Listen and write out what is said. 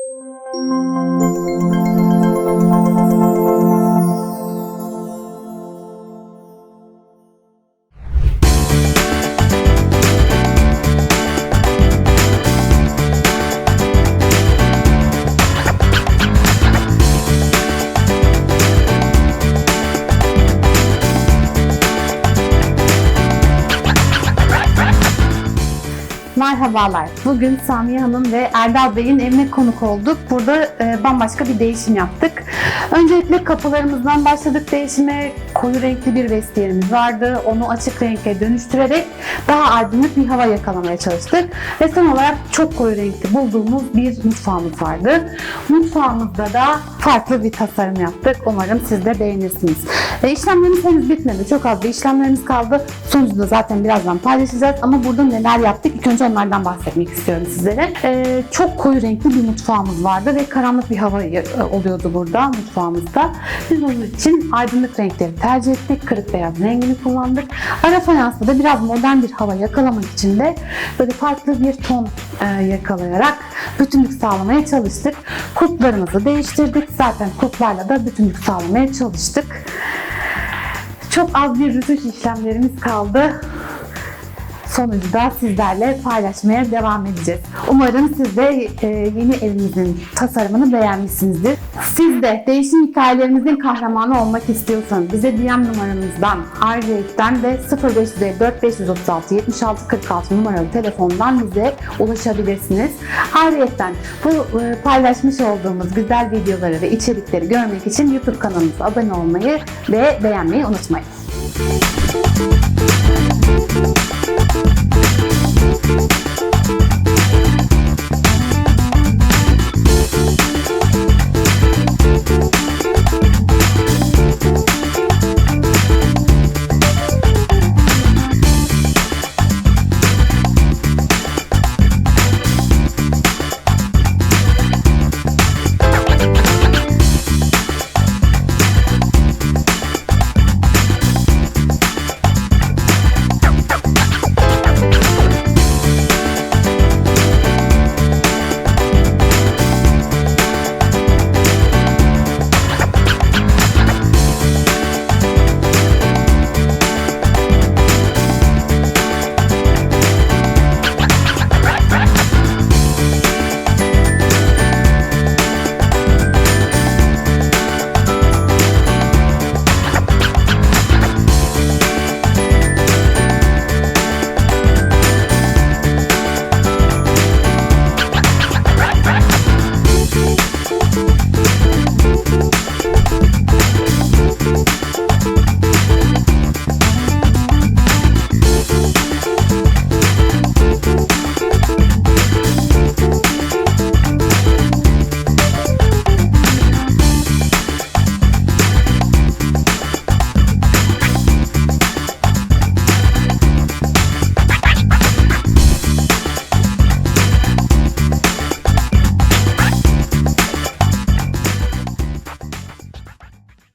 Música Merhabalar. Bugün Samiye Hanım ve Erdal Bey'in evine konuk olduk. Burada e, bambaşka bir değişim yaptık. Öncelikle kapılarımızdan başladık değişime. Koyu renkli bir vestiyerimiz vardı. Onu açık renkle dönüştürerek daha aydınlık bir hava yakalamaya çalıştık. Ve son olarak çok koyu renkli bulduğumuz bir mutfağımız vardı. Mutfağımızda da farklı bir tasarım yaptık. Umarım siz de beğenirsiniz. E, işlemlerimiz henüz bitmedi. Çok az bir işlemlerimiz kaldı. Sonucu da zaten birazdan paylaşacağız. Ama burada neler yaptık? İlk önce onlardan bahsetmek istiyorum sizlere. E, çok koyu renkli bir mutfağımız vardı ve karanlık bir hava e, oluyordu burada mutfağımızda. Biz onun için aydınlık renkleri tercih ettik. Kırık beyaz rengini kullandık. Ara fayansta da biraz modern bir hava yakalamak için de böyle farklı bir ton yakalayarak bütünlük sağlamaya çalıştık. Kulplarımızı değiştirdik. Zaten kulplarla da bütünlük sağlamaya çalıştık. Çok az bir rütuş işlemlerimiz kaldı. Sonucu da sizlerle paylaşmaya devam edeceğiz. Umarım siz de e, yeni evimizin tasarımını beğenmişsinizdir. Siz de değişim hikayelerimizin kahramanı olmak istiyorsanız bize DM numaramızdan ayrıyetten de 0554 536 76 46 numaralı telefondan bize ulaşabilirsiniz. Ayrıyetten bu e, paylaşmış olduğumuz güzel videoları ve içerikleri görmek için YouTube kanalımıza abone olmayı ve beğenmeyi unutmayın.